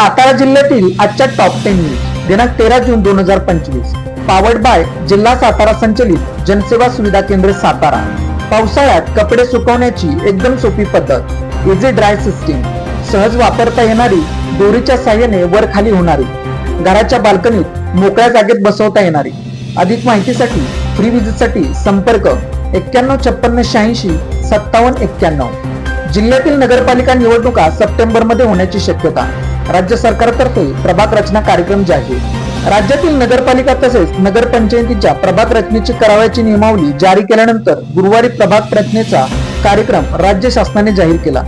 सातारा जिल्ह्यातील आजच्या top ten news दिनांक तेरा जून दोन हजार पंचवीस. पावर्ड बाय जिल्हा सातारा संचलित जनसेवा सुविधा केंद्र सातारा. पावसाळ्यात कपडे सुकवण्याची एकदम सोपी पद्धत. इझी ड्राय सिस्टीम सहज वापरता येणारी दोरीच्या साह्याने वर खाली होणारी. घराच्या बाल्कनीत मोकळ्या जागेत बसवता येणारी. अधिक माहितीसाठी फ्री विजिटसाठी संपर्क एक्क्याण्णव छप्पन्न शहाऐंशी सत्तावन्न एक्क्याण्णव. जिल्ह्यातील नगरपालिका निवडणुका सप्टेंबरमध्ये होण्याची शक्यता. राज्य सरकारतर्फे प्रभात रचना कार्यक्रम जाहीर. राज्यातील नगरपालिका तसेच नगरपंचायतीच्या प्रभात रचनेची करावयाची नियमावली जारी केल्यानंतर गुरुवारी प्रभाग रचनेचा कार्यक्रम राज्य शासनाने जाहीर केला.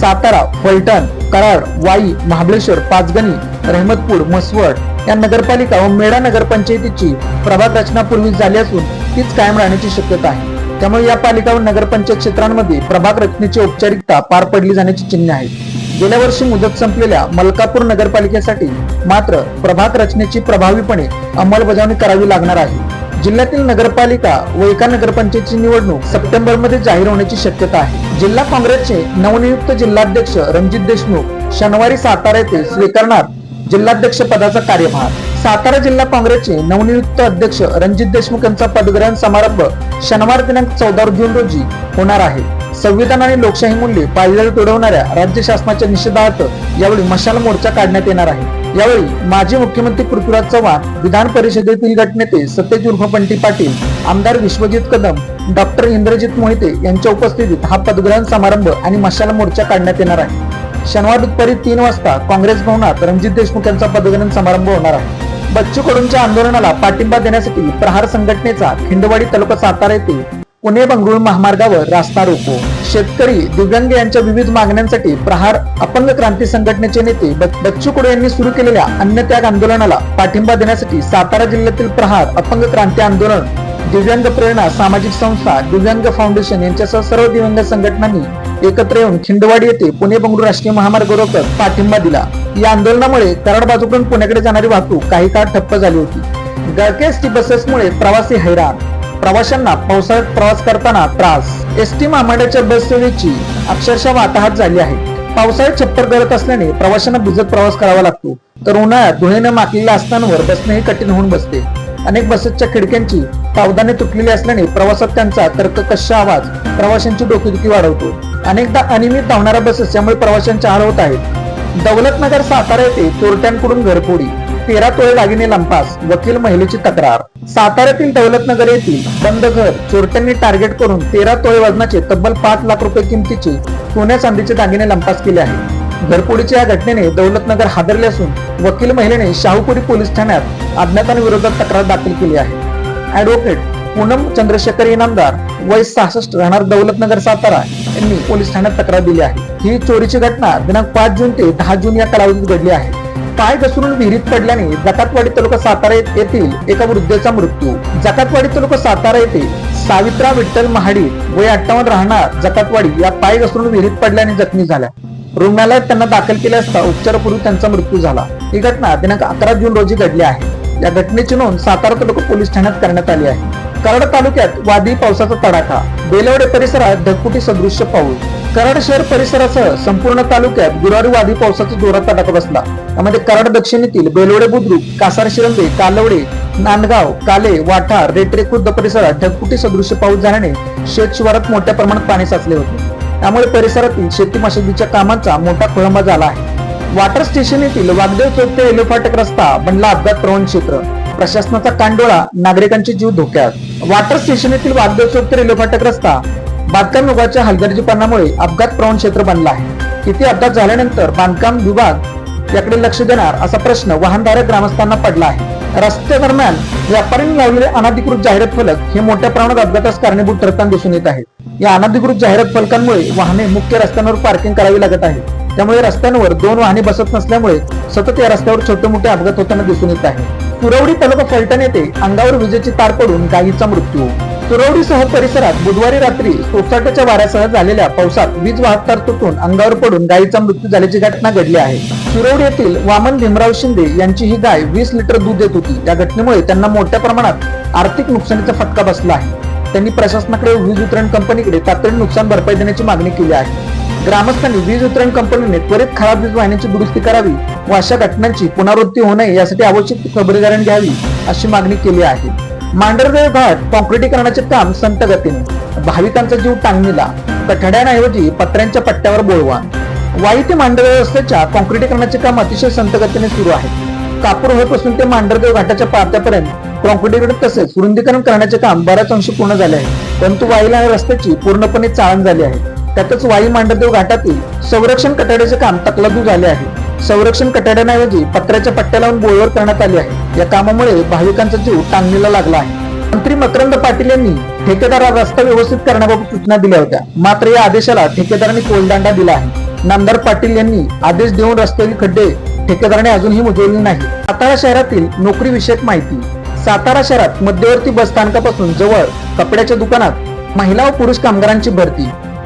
सातारा फलटण कराड वाई महाबळेश्वर पाचगणी रहमतपूर मसवड या नगरपालिका व मेढा नगरपंचायतीची प्रभात रचना पूर्वी झाली असून तीच कायम राहण्याची शक्यता आहे. त्यामुळे या पालिका व नगरपंचायत क्षेत्रांमध्ये प्रभाग रचनेची औपचारिकता पार पडली जाण्याची चिन्हे आहेत. गेल्या वर्षी मुदत संपलेल्या मलकापूर नगरपालिकेसाठी मात्र प्रभाग रचनेची प्रभावीपणे अंमलबजावणी करावी लागणार आहे. जिल्ह्यातील नगरपालिका व एका नगरपंचायतची निवडणूक सप्टेंबरमध्ये जाहीर होण्याची शक्यता आहे. जिल्हा काँग्रेसचे नवनियुक्त जिल्हाध्यक्ष रणजित देशमुख शनिवारी सातारा येथे स्वीकारणार जिल्हाध्यक्ष पदाचा कार्यभार. सातारा जिल्हा काँग्रेसचे नवनियुक्त अध्यक्ष रणजित देशमुख यांचा पदग्रहण समारंभ शनिवार दिनांक चौदा जून रोजी होणार आहे. संविधान आणि लोकशाही मूल्ये पायदळी तुडवणाऱ्या राज्य शासनाच्या निषेधार्थ यावेळी मशाल मोर्चा काढण्यात येणार आहे. यावेळी माजी मुख्यमंत्री पृथ्वीराज चव्हाण विधान परिषदेतील गटनेते सत्यज उर्फ बंटी पाटील आमदार विश्वजित कदम डॉक्टर इंद्रजित मोहिते यांच्या उपस्थितीत हा पदग्रहण समारंभ आणि मशाल मोर्चा काढण्यात येणार आहे. शनिवार दुपारी तीन वाजता काँग्रेस भवनात रणजित देशमुख यांचा पदग्रहण समारंभ होणार आहे. बच्चू कडूंच्या आंदोलनाला पाठिंबा देण्यासाठी प्रहार संघटनेचा खिंडवाडी तालुका सातारा येथे पुणे बंगळूर महामार्गावर रास्ता रोको. शेतकरी दिव्यांग यांच्या विविध मागण्यांसाठी प्रहार अपंग क्रांती संघटनेचे नेते बच्चू कुडे यांनी सुरू केलेल्या अन्य त्याग आंदोलनाला पाठिंबा देण्यासाठी सातारा जिल्ह्यातील प्रहार अपंग क्रांती आंदोलन दिव्यांग प्रेरणा सामाजिक संस्था दिव्यांग फाउंडेशन यांच्यासह सर्व दिव्यांग संघटनांनी एकत्र येऊन खिंडवाडी येथे पुणे बंगळूर राष्ट्रीय महामार्ग रोखत पाठिंबा दिला. या आंदोलनामुळे कराड बाजूकडून पुण्याकडे जाणारी वाहतूक काही काळ ठप्प झाली होती. गळके एसटी बसेसमुळे प्रवासी हैराण. प्रवाशांना पावसाळ्यात प्रवास करताना त्रास. एसटी महामंडळाच्या बस सेवेची अक्षरशः वाताहत झाली आहे. पावसाळ्यात छप्पर गळत असल्याने प्रवाशांना भिजत प्रवास करावा लागतो. तर उन्हाळ्यात धुळेने माकलेल्या असतानावर बसणेही कठीण होऊन बसते. अनेक बसेसच्या खिडक्यांची पावदाने तुटलेली असल्याने प्रवासात त्यांचा तर्ककश आवाज प्रवाशांची डोकेदुखी वाढवतो. अनेकदा अनियमित धावणाऱ्या बसेस यामुळे प्रवाशांचे हाल होत आहेत. दौलतनगर सातारा येथे चोरट्यांकडून घरफोडी. तेरा तोळे दागिने लंपास वकील महिलेची तक्रार. साताऱ्यातील दौलतनगर येथील बंद घर चोरट्यांनी टार्गेट करून तेरा तोळे वजनाचे तब्बल पाच लाख रुपये किमतीचे सोन्या चांदीचे दागिने लंपास केले आहे घरपोडीच्या या घटनेने दौलतनगर हादरले असून वकील महिलेने शाहूपुरी पोलीस ठाण्यात अज्ञातांविरोधात तक्रार दाखल केली आहे. ऍडव्होकेट पूनम चंद्रशेखर इनामदार वय सहासष्ट राहणार दौलतनगर सातारा यांनी पोलीस ठाण्यात तक्रार दिली आहे. ही चोरीची घटना दिनांक पाच जून ते दहा जून या कालावधीत घडली आहे. पाय घसरून विहिरीत पडल्याने जकातवाडी तालुका सातारा येथील एका वृद्धेचा मृत्यू. जकातवाडी तालुका सातारा येथे सावित्रा विठ्ठल महाडी वय अठ्ठावन्न राहणार जकातवाडी या पाय घसरून विहिरीत पडल्याने जखमी झाल्या. रुग्णालयात त्यांना दाखल केले असता उपचारापूर्वी त्यांचा मृत्यू झाला. ही घटना दिनांक अकरा जून रोजी घडली आहे. या घटनेची नोंद सातारा तालुका पोलीस ठाण्यात करण्यात आली आहे. कराड तालुक्यात वादळी पावसाचा तडाखा बेलवडे परिसरात ढगफुटी सदृश्य पाऊस कराड शहर परिसरासह संपूर्ण तालुक्यात गुरुवारी वादळी पावसाचा जोरात तडाखा बसला. यामध्ये कराड दक्षिणेतील बेलवडे बुद्रुक कासार शिरंबे कालवडे नांदगाव काले वाठा रेटरे खुर्द परिसरात ढगफुटी सदृश्य पाऊस झाल्याने शेत शिवारात मोठ्या प्रमाणात पाणी साचले होते. त्यामुळे परिसरातील शेती मशिदीच्या कामांचा मोठा खोळंबा झाला आहे. वॉटर स्टेशन येथील वागदेव चौक ते एलोफाटक रस्ता बनला अपघात प्रवण क्षेत्र. प्रशासनाचा कांडोळा नागरिकांचे जीव धोक्यात. वॉटर स्टेशन येथील वागदेव चौक ते रेल्वे रस्ता बांधकाम विभागाच्या हलगर्जीपणामुळे अपघात प्रवण क्षेत्र बनला आहे. किती अपघात झाल्यानंतर बांधकाम विभाग याकडे लक्ष देणार असा प्रश्न वाहनधारक ग्रामस्थांना पडला आहे. रस्त्या दरम्यान व्यापाऱ्यांनी लावलेले अनधिकृत जाहिरात फलक हे मोठ्या प्रमाणात अपघातास कारणीभूत ठरताना दिसून येत आहेत या अनधिकृत जाहिरात फलकांमुळे वाहने मुख्य रस्त्यांवर पार्किंग करावी लागत आहे. त्यामुळे रस्त्यांवर दोन वाहने बसत नसल्यामुळे सतत या रस्त्यावर छोटे मोठे अपघात होताना दिसून येत आहे. तुरवडी तालुका फलटण येथे अंगावर विजेची तार पडून गायीचा मृत्यू. सुरवडीसह परिसरात बुधवारी रात्री सोसाट्याच्या वाऱ्यासह झालेल्या पावसात वीज वाहक तार तुटून अंगावर पडून गायीचा मृत्यू झाल्याची घटना घडली आहे. तुरवडी येथील वामन भीमराव शिंदे यांची ही गाय वीस लिटर दूध देत होती. या घटनेमुळे त्यांना मोठ्या प्रमाणात आर्थिक नुकसानीचा फटका बसला आहे. त्यांनी प्रशासनाकडे वीज वितरण कंपनीकडे तातडीने नुकसान भरपाई देण्याची मागणी केली आहे. ग्रामस्थांनी वीज वितरण कंपनीने त्वरित खराब वीज वाहिन्यांची दुरुस्ती करावी व अशा घटनांची पुनरावृत्ती होऊ नये यासाठी आवश्यक खबरदारी घ्यावी अशी मागणी केली आहे. मांढरदेव घाट कॉन्क्रिटीकरणाचे काम संत गतीने भाविकांचा जीव टांगणीला. कठड्यांऐवजी पत्र्यांच्या पट्ट्यावर बोळवा वाई ते मांढरदेव रस्त्याच्या कॉन्क्रिटीकरणाचे काम अतिशय संत गतीने सुरू आहे. कापूर होईपासून ते मांढरदेव घाटाच्या पात्यापर्यंत कॉन्क्रिटीकरण तसेच रुंदीकरण करण्याचे काम बऱ्याच अंशी पूर्ण झाले आहे. परंतु वाईला रस्त्याची पूर्णपणे चाळण झाली आहे. त्यातच वाई मांडदेव घाटातील संरक्षण कटाड्याचे काम तकलादू झाले आहे. संरक्षण कटाड्यांऐवजी पत्र्याच्या पट्ट्या लावून बोळवर करण्यात आली आहे. या कामामुळे भाविकांचा जीव टांगणीला लागला आहे. मंत्री मकरंद पाटील यांनी ठेकेदाराला रस्ता व्यवस्थित करण्याबाबत सूचना दिल्या होत्या. मात्र या आदेशाला ठेकेदारांनी कोलदांडा दिला आहे. नामदार पाटील यांनी आदेश देऊन रस्त्यातील खड्डे ठेकेदाराने अजूनही मुजवले नाही सातारा शहरातील नोकरी विषयक माहिती. सातारा शहरात मध्यवर्ती बस स्थानकापासून जवळ कपड्याच्या दुकानात महिला व पुरुष कामगारांची भरती.